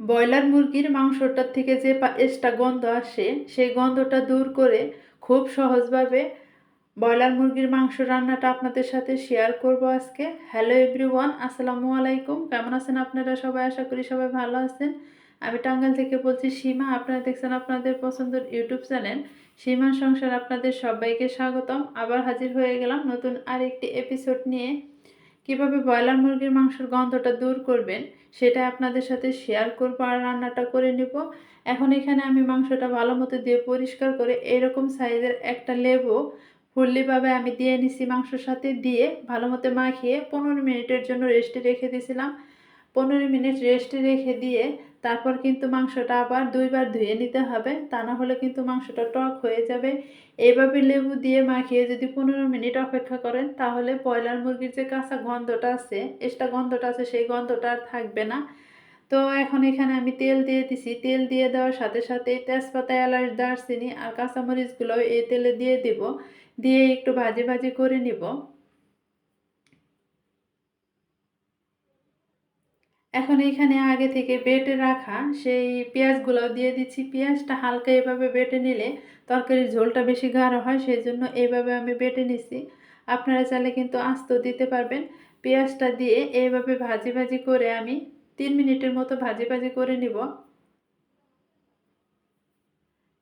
Broiler মুরগির মাংসটার থেকে যে এক্সট্রা গন্ধ আসে, সেই গন্ধটা দূর করে খুব সহজভাবে ব্রয়লার মুরগির মাংস রান্নাটা আপনাদের সাথে শেয়ার করব আজকে। হ্যালো এভরিওয়ান আসসালামু আলাইকুম। কেমন আছেন আপনারা সবাই? আশা করি সবাই ভালো আছেন। আমি টাঙ্গাইল থেকে বলছি সীমা। আপনারা দেখছেন আপনাদের পছন্দের ইউটিউব চ্যানেল। সীমা সংসার আপনাদের সবাইকে স্বাগতম। আবার হাজির হয়ে গেলাম নতুন আরেকটি এপিসোড নিয়ে। কীভাবে ব্রয়লার মুরগির মাংসের গন্ধটা দূর করবেন সেটা আপনাদের সাথে শেয়ার করব আর রান্নাটা করে নেব। এখন এখানে আমি মাংসটা ভালো মতো দিয়ে পরিষ্কার করে এরকম সাইজের একটা লেবু ফুল্লিভাবে আমি দিয়ে নিছি মাংসর সাথে দিয়ে ভালো মতো মাখিয়ে পনেরো মিনিটের জন্য রেস্টে রেখে দিয়েছিলাম। পনেরো মিনিট রেস্টে রেখে দিয়ে তারপর কিন্তু মাংসটা আবার দুইবার ধুয়ে নিতে হবে। তা না হলে কিন্তু মাংসটা টক হয়ে যাবে। এইভাবে লেবু দিয়ে মাখিয়ে যদি পনেরো মিনিট অপেক্ষা করেন, তাহলে ব্রয়লার মুরগির যে কাঁচা গন্ধটা আছে, এক্সট্রা গন্ধটা আছে, সেই গন্ধটা আর থাকবে না। তো এখন এখানে আমি তেল দিয়ে দিছি। তেল দিয়ে দেওয়ার সাথে সাথে তেজপাতা, এলাচ, দারচিনি আর কাঁচামরিচগুলো এই তেলে দিয়ে দিব। দিয়ে একটু ভাজি ভাজি করে নিব। এখন এখানে আগে থেকে বেটে রাখা সেই পেঁয়াজগুলো দিয়ে দিচ্ছি। পেঁয়াজটা হালকা এভাবে বেটে নিলে তরকারির ঝোলটা বেশি গাঢ় হয় সেই জন্য এইভাবে আমি বেটে নিছি আপনারা চাইলে কিন্তু আস্ত দিতে পারবেন। পেঁয়াজটা দিয়ে এইভাবে ভাজি ভাজি করে আমি তিন মিনিটের মতো ভাজি ভাজি করে নিব।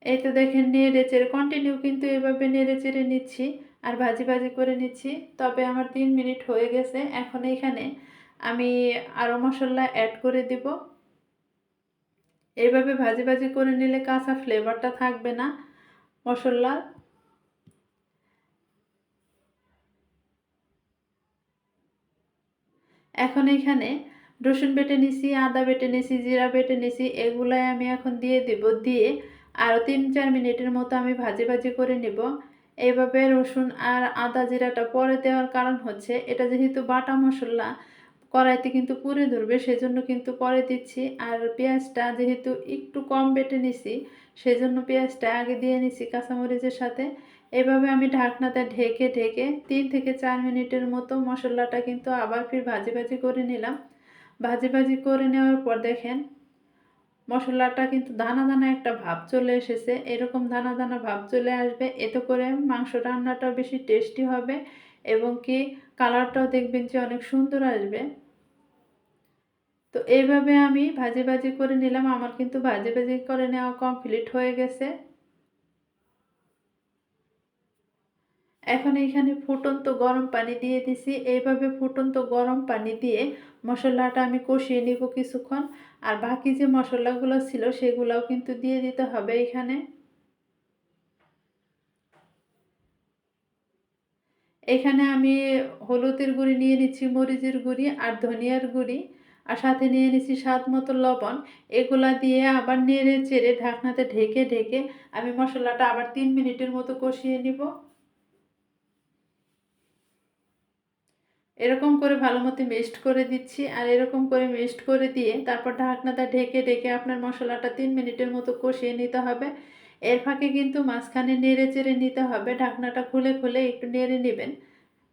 এই তো দেখেন নেড়ে চেড়ে কন্টিনিউ কিন্তু এভাবে নেড়ে চেড়ে নিচ্ছি আর ভাজি ভাজি করে নিচ্ছি। তবে আমার তিন মিনিট হয়ে গেছে। এখন এখানে আমি আরও মশলা অ্যাড করে দিব। এইভাবে ভাজি ভাজি করে নিলে কাঁচা ফ্লেভারটা থাকবে না মশলার এখন এখানে রসুন বেটে নিছি, আদা বেটে নিছি, জিরা বেটে নিছি, এগুলাই আমি এখন দিয়ে দিব। দিয়ে আরও তিন চার মিনিটের মতো আমি ভাজি ভাজি করে নিব। এইভাবে রসুন আর আদা জিরাটা পরে দেওয়ার কারণ হচ্ছে এটা যেহেতু বাটা মশলা কড়াইতে কিন্তু পুড়ে ধরবে, সেজন্য কিন্তু পরে দিচ্ছি। আর পেঁয়াজটা যেহেতু একটু কম বেটে নিছি, সেজন্য পেঁয়াজটা আগে দিয়ে নিছি কাঁচামরিচের সাথে। এভাবে আমি ঢাকনাতে ঢেকে ঢেকে তিন থেকে চার মিনিটের মতো মশলাটা কিন্তু আবার ফির ভাজি ভাজি করে নিলাম। ভাজি ভাজি করে নেওয়ার পর দেখেন, মশলাটা কিন্তু দানা দানা একটা ভাব চলে এসেছে। এরকম দানা দানা ভাব চলে আসবে, এতে করে মাংস রান্নাটাও বেশি টেস্টি হবে। এবং কি কালারটাও দেখবেন যে অনেক সুন্দর আসবে। তো এইভাবে আমি ভাজি ভাজি করে নিলাম। আমার কিন্তু ভাজি ভাজি করে নেওয়া কমপ্লিট হয়ে গেছে। এখন এখানে ফুটন্ত গরম পানি দিয়ে দিছি। এইভাবে ফুটন্ত গরম পানি দিয়ে মশলাটা আমি কষিয়ে নিব কিছুক্ষণ। আর বাকি যে মশলাগুলো ছিল সেগুলোও কিন্তু দিয়ে দিতে হবে এখানে। এখানে আমি হলুদের গুঁড়ি নিয়ে নিচ্ছি, মরিচের গুঁড়ি আর ধনিয়ার গুঁড়ি। আর সাথে নিয়ে নিচ্ছি স্বাদ মতো লবণ। এগুলা দিয়ে আবার নেড়ে চেড়ে ঢাকনাতে ঢেকে ঢেকে আমি মশলাটা আবার তিন মিনিটের মতো কষিয়ে নিব। এরকম করে ভালো মতো মিক্সড করে দিচ্ছি। আর এরকম করে মিক্সড করে দিয়ে তারপর ঢাকনাটা ঢেকে ঢেকে আপনার মশলাটা তিন মিনিটের মতো কষিয়ে নিতে হবে। এর ফাঁকে কিন্তু মাঝখানে নেড়ে চেড়ে নিতে হবে, ঢাকনাটা খুলে খুলে একটু নেড়ে নেবেন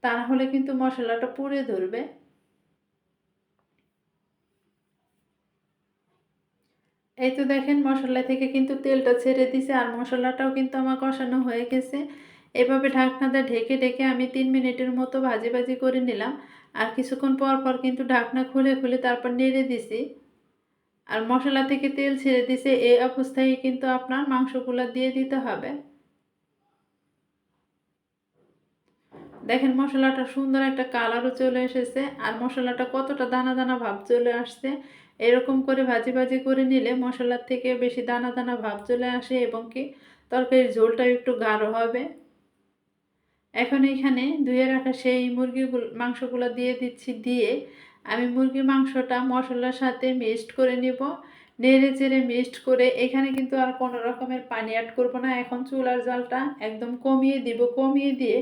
তা হলে কিন্তু মশলাটা পুড়ে ধরবে। এই তো দেখেন মশলা থেকে কিন্তু তেলটা ছেড়ে দিছে আর মশলাটাও কিন্তু আমার কষানো হয়ে গেছে। এভাবে ঢাকনাটা ঢেকে ঢেকে আমি তিন মিনিটের মতো ভাজি ভাজি করে নিলাম। আর কিছুক্ষণ পর পর কিন্তু ঢাকনা খুলে খুলে তারপর নেড়ে দিছি। আর মশলা থেকে তেল ছেড়ে দিছে, এই অবস্থায় কিন্তু আপনার মাংসগুলো দিয়ে দিতে হবে। দেখেন মশলাটা সুন্দর একটা কালারও চলে এসেছে, আর মশলাটা কতটা দানা দানা ভাব চলে আসছে। এরকম করে ভাজি ভাজি করে নিলে মশলার থেকে বেশি দানা দানা ভাব চলে আসে এবং কি তরকারির ঝোলটা একটু গাঢ় হবে। এখন এখানে ধুয়ে রাখা সেই মুরগিগুলো, মাংসগুলো দিয়ে দিচ্ছি, দিয়ে আমি মুরগির মাংসটা মশলার সাথে মিক্সড করে নিব। নেড়ে চেড়ে মিক্সড করে এখানে কিন্তু আর কোনো রকমের পানি অ্যাড করব না। এখন চুলার জালটা একদম কমিয়ে দিব। কমিয়ে দিয়ে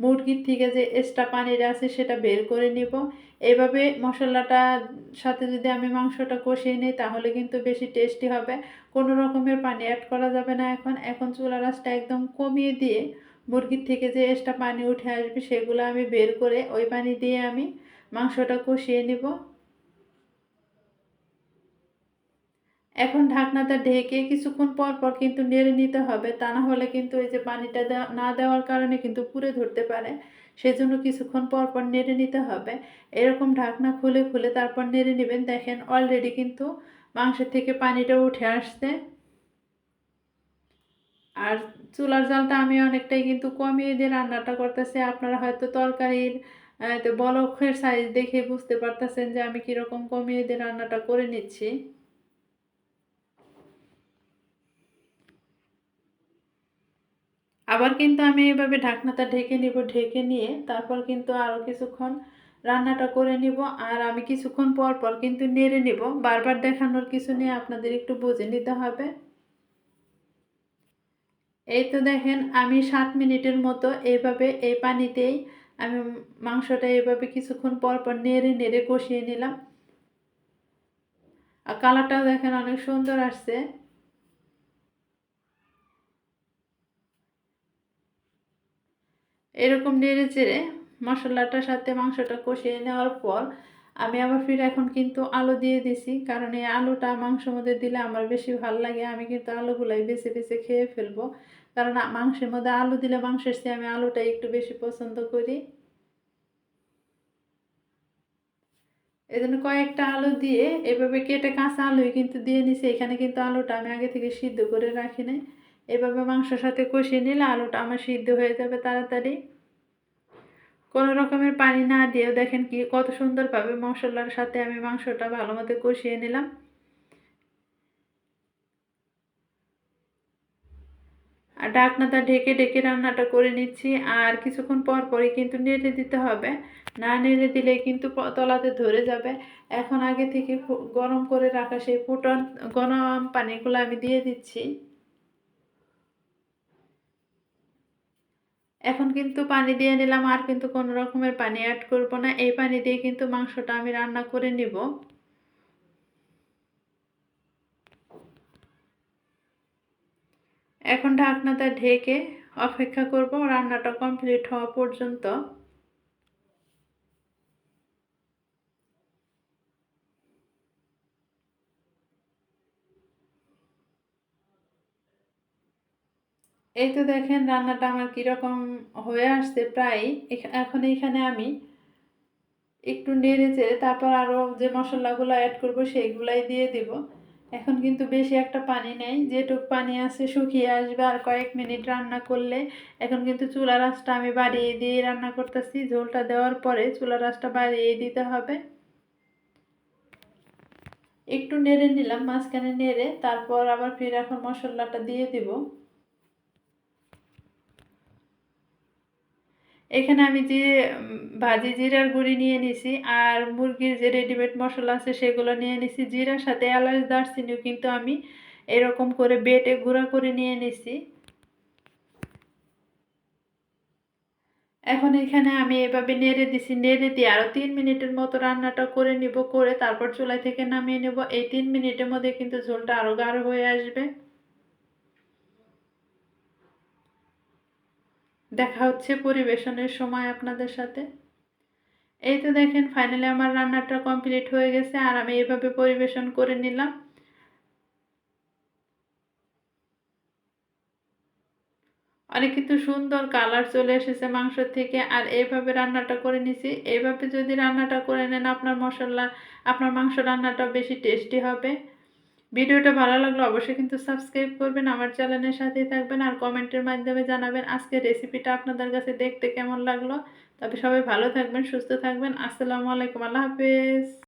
মুরগির থেকে যে এক্সট্রা পানিটা আছে সেটা বের করে নিব। এভাবে মশলাটা সাথে যদি আমি মাংসটা কষিয়ে নিই তাহলে কিন্তু বেশি টেস্টি হবে। কোনো রকমের পানি অ্যাড করা যাবে না এখন। এখন চুলা রাসটা একদম কমিয়ে দিয়ে মুরগির থেকে যে এক্সট্রা পানি উঠে আসবে সেগুলো আমি বের করে ওই পানি দিয়ে আমি মাংসটা কষিয়ে নিব। এখন ঢাকনাটা ঢেকে কিছুক্ষণ পর পর কিন্তু নেড়ে নিতে হবে। তা না হলে কিন্তু এই যে পানিটা না দেওয়ার কারণে কিন্তু পুড়ে ধরতে পারে। সেজন্য কিছুক্ষণ পর পর নেড়ে নিতে হবে। এরকম ঢাকনা খুলে খুলে তারপর নেড়ে নেবেন। দেখেন অলরেডি কিন্তু মাংসের থেকে পানিটা উঠে আসছে। আর চুলার জালটা আমি অনেকটাই কিন্তু কমিয়ে দিয়ে রান্নাটা করতেছি। আপনারা হয়তো তরকারির তো বলকের সাইজ দেখে বুঝতে পারতেছেন যে আমি কীরকম কমিয়ে দিয়ে রান্নাটা করে নিচ্ছি। আবার কিন্তু আমি এভাবে ঢাকনাটা ঢেকে নিব, ঢেকে নিয়ে তারপর কিন্তু আরও কিছুক্ষণ রান্নাটা করে নিব। আর আমি কিছুক্ষণ পর পর কিন্তু নেড়ে নিব। বারবার দেখানোর কিছু নিয়ে আপনাদের একটু বুঝে নিতে হবে। এই তো দেখেন, আমি সাত মিনিটের মতো এইভাবে এই পানিতেই আমি মাংসটা এইভাবে কিছুক্ষণ পর পর নেড়ে নেড়ে কষিয়ে নিলাম। আর কালারটাও দেখেন অনেক সুন্দর আসছে। এরকম নেড়ে চেড়ে মশলাটার সাথে মাংসটা কষিয়ে নেওয়ার পর আমি আবার ফির এখন কিন্তু আলু দিয়ে দিছি, কারণ এই আলুটা মাংসের মধ্যে দিলে আমার বেশি ভালো লাগে। আমি কিন্তু আলুগুলাই বেছে বেছে খেয়ে ফেলব। কারণ মাংসের মধ্যে আলু দিলে মাংসের চেয়ে আমি আলুটা একটু বেশি পছন্দ করি। এই জন্য কয়েকটা আলু দিয়ে এভাবে কেটে কাঁচা আলুই কিন্তু দিয়ে নিছি। এখানে কিন্তু আলুটা আমি আগে থেকে সিদ্ধ করে রাখি নাই। এভাবে মাংসের সাথে কষিয়ে নিলে আলুটা আমার সিদ্ধ হয়ে যাবে তাড়াতাড়ি। কোনো রকমের পানি না দিয়েও দেখেন কি, কত সুন্দরভাবে মশলার সাথে আমি মাংসটা ভালো মতো কষিয়ে নিলাম। আর ঢাকনাটা ঢেকে ঢেকে রান্নাটা করে নিচ্ছি। আর কিছুক্ষণ পর পরই কিন্তু নেড়ে দিতে হবে। না নেড়ে দিলে কিন্তু তলাতে ধরে যাবে। এখন আগে থেকে গরম করে রাখা সেই ফুটন গরম পানিগুলো আমি দিয়ে দিচ্ছি। এখন কিন্তু পানি দিয়ে নিলাম। আর কিন্তু কোনো রকমের পানি অ্যাড করব না। এই পানি দিয়ে কিন্তু মাংসটা আমি রান্না করে নিব। এখন ঢাকনাটা ঢেকে অপেক্ষা করব রান্নাটা কমপ্লিট হওয়া পর্যন্ত। এই তো দেখেন রান্নাটা আমার কীরকম হয়ে আসছে প্রায়। এখন এইখানে আমি একটু নেড়ে চেড়ে তারপর আরও যে মশলাগুলো অ্যাড করব, সেইগুলাই দিয়ে দিব। এখন কিন্তু বেশি একটা পানি নেই, যেটুক পানি আছে শুকিয়ে আসবে আর কয়েক মিনিট রান্না করলে। এখন কিন্তু চুলা রাসটা আমি বাড়িয়ে দিয়ে রান্না করতেছি, ঝোলটা দেওয়ার পরে চুলা রাসটা বাড়িয়ে দিতে হবে। একটু নেড়ে নিলাম, মাঝখানে নেড়ে, তারপর আবার ফির এখন মশলাটা দিয়ে দিব। এখানে আমি যে ভাজি জিরার গুঁড়ি নিয়ে নিছি আর মুরগির যে রেডিমেড মশলা আছে সেগুলো নিয়ে নিছি। জিরার সাথে এলাচ, দারচিনিও কিন্তু আমি এরকম করে বেটে গুঁড়া করে নিয়ে নিছি। এখন এখানে আমি এভাবে নেড়ে দিছি, নেড়ে দিয়ে আরও তিন মিনিটের মতো রান্নাটা করে নিব, করে তারপর চুলাই থেকে নামিয়ে নেব। এই তিন মিনিটের মধ্যে কিন্তু ঝোলটা আরও গাঢ় হয়ে আসবে। দেখা হচ্ছে পরিবেশনের সময় আপনাদের সাথে। এই তো দেখেন ফাইনালি আমার রান্নাটা কমপ্লিট হয়ে গেছে আর আমি এভাবে পরিবেশন করে নিলাম। অনেক কিন্তু সুন্দর কালার চলে এসেছে মাংস থেকে আর এইভাবে রান্নাটা করে নিছি। এইভাবে যদি রান্নাটা করে নেন আপনার মশলা, আপনার মাংস রান্নাটা বেশি টেস্টি হবে। ভিডিওটা ভালো লাগলে অবশ্যই কিন্তু সাবস্ক্রাইব করবেন, আমার চ্যানেলের সাথেই থাকবেন আর কমেন্টের মাধ্যমে জানাবেন আজকে রেসিপিটা আপনাদের কাছে দেখতে কেমন লাগল। তবে সবাই ভালো থাকবেন, সুস্থ থাকবেন। আসসালামু আলাইকুম, আল্লাহ হাফেজ।